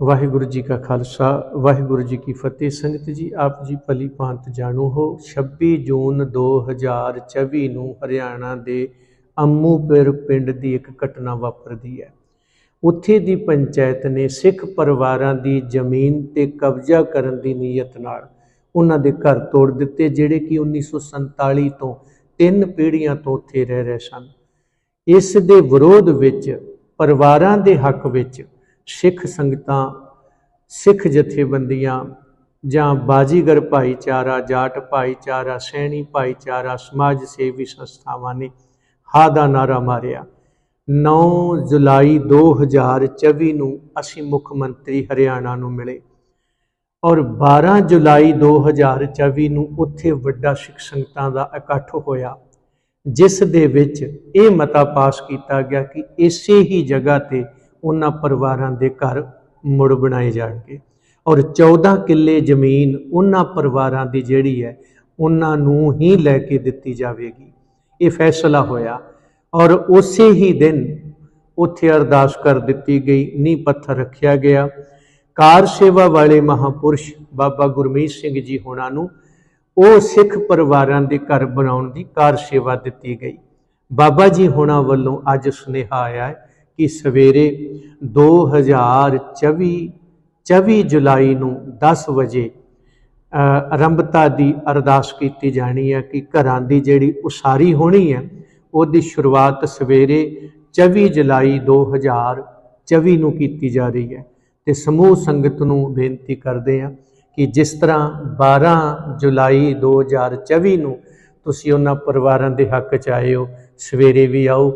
ਵਾਹਿਗੁਰੂ ਜੀ ਕਾ ਖਾਲਸਾ, ਵਾਹਿਗੁਰੂ ਜੀ ਕੀ ਫਤਿਹ। ਸੰਗਤ ਜੀ, ਆਪ ਜੀ ਭਲੀ ਭਾਂਤ ਜਾਣੂ ਹੋ 26 ਜੂਨ 2024 ਨੂੰ ਹਰਿਆਣਾ ਦੇ ਅੰਮੂਪੁਰ ਪਿੰਡ ਦੀ ਇੱਕ ਘਟਨਾ ਵਾਪਰਦੀ ਹੈ। ਉੱਥੇ ਦੀ ਪੰਚਾਇਤ ਨੇ ਸਿੱਖ ਪਰਿਵਾਰਾਂ ਦੀ ਜ਼ਮੀਨ ਤੇ ਕਬਜ਼ਾ ਕਰਨ ਦੀ ਨੀਅਤ ਨਾਲ ਉਹਨਾਂ ਦੇ ਘਰ ਤੋੜ ਦਿੱਤੇ, ਜਿਹੜੇ ਕਿ 1947 ਤੋਂ ਤਿੰਨ ਪੀੜ੍ਹੀਆਂ ਤੋਂ ਉੱਥੇ ਰਹਿ ਰਹੇ ਸਨ। ਇਸ ਦੇ ਵਿਰੋਧ ਵਿੱਚ, ਪਰਿਵਾਰਾਂ ਦੇ ਹੱਕ ਵਿੱਚ ਸਿੱਖ ਸੰਗਤਾਂ, ਸਿੱਖ ਜਥੇਬੰਦੀਆਂ ਜਾਂ ਬਾਜੀਗਰ ਭਾਈਚਾਰਾ, ਜਾਟ ਭਾਈਚਾਰਾ, ਸੈਣੀ ਭਾਈਚਾਰਾ, ਸਮਾਜ ਸੇਵੀ ਸੰਸਥਾਵਾਂ ਨੇ ਹਾ ਦਾ ਨਾਰਾ ਮਾਰਿਆ। 9 ਜੁਲਾਈ 2024 ਨੂੰ ਅਸੀਂ ਮੁੱਖ ਮੰਤਰੀ ਹਰਿਆਣਾ ਨੂੰ ਮਿਲੇ ਔਰ 12 ਜੁਲਾਈ 2024 ਨੂੰ ਉੱਥੇ ਵੱਡਾ ਸਿੱਖ ਸੰਗਤਾਂ ਦਾ ਇਕੱਠ ਹੋਇਆ, ਜਿਸ ਦੇ ਵਿੱਚ ਇਹ ਮਤਾ ਪਾਸ ਕੀਤਾ ਗਿਆ ਕਿ ਇਸੇ ਹੀ ਜਗ੍ਹਾ ਤੇ ਉਹਨਾਂ ਪਰਿਵਾਰਾਂ ਦੇ ਘਰ ਮੁੜ ਬਣਾਏ ਜਾਣਗੇ। ਔਰ 14 ਕਿੱਲੇ ਜ਼ਮੀਨ ਉਹਨਾਂ ਪਰਿਵਾਰਾਂ ਦੀ ਜਿਹੜੀ ਹੈ, ਉਹਨਾਂ ਨੂੰ ਹੀ ਲੈ ਕੇ ਦਿੱਤੀ ਜਾਵੇਗੀ। ਇਹ ਫੈਸਲਾ ਹੋਇਆ ਔਰ ਉਸੇ ਹੀ ਦਿਨ ਉੱਥੇ ਅਰਦਾਸ ਕਰ ਦਿੱਤੀ ਗਈ, ਨੀਂਹ ਪੱਥਰ ਰੱਖਿਆ ਗਿਆ। ਕਾਰ ਸੇਵਾ ਵਾਲੇ ਮਹਾਪੁਰਸ਼ ਬਾਬਾ ਗੁਰਮੀਤ ਸਿੰਘ ਜੀ ਹੋਣਾ ਨੂੰ ਉਹ ਸਿੱਖ ਪਰਿਵਾਰਾਂ ਦੇ ਘਰ ਬਣਾਉਣ ਦੀ ਕਾਰ ਸੇਵਾ ਦਿੱਤੀ ਗਈ। ਬਾਬਾ ਜੀ ਹੋਣਾ ਵੱਲੋਂ ਅੱਜ ਸੁਨੇਹਾ ਆਇਆ ਹੈ ਕਿ ਸਵੇਰੇ 2024 24 ਜੁਲਾਈ ਨੂੰ 10 ਵਜੇ ਆਰੰਭਤਾ ਦੀ ਅਰਦਾਸ ਕੀਤੀ ਜਾਣੀ ਹੈ ਕਿ ਘਰਾਂ ਦੀ ਜਿਹੜੀ ਉਸਾਰੀ ਹੋਣੀ ਹੈ, ਉਹਦੀ ਸ਼ੁਰੂਆਤ ਸਵੇਰੇ 24 ਜੁਲਾਈ 2024 ਨੂੰ ਕੀਤੀ ਜਾ ਰਹੀ ਹੈ। ਤੇ ਸਮੂਹ ਸੰਗਤ ਨੂੰ ਬੇਨਤੀ ਕਰਦੇ ਹਾਂ ਕਿ ਜਿਸ ਤਰ੍ਹਾਂ 12 ਜੁਲਾਈ 2024 ਨੂੰ ਤੁਸੀਂ ਉਹਨਾਂ ਪਰਿਵਾਰਾਂ ਦੇ ਹੱਕ ਚ ਆਏ ਹੋ, ਸਵੇਰੇ ਵੀ ਆਓ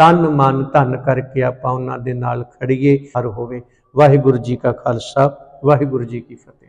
ਤਨ ਮਨ ਧਨ ਕਰਕੇ ਆਪਾਂ ਉਹਨਾਂ ਦੇ ਨਾਲ ਖੜੀਏ, ਹਰ ਹੋਵੇ। ਵਾਹਿਗੁਰੂ ਜੀ ਕਾ ਖਾਲਸਾ, ਵਾਹਿਗੁਰੂ ਜੀ ਕੀ ਫਤਿਹ।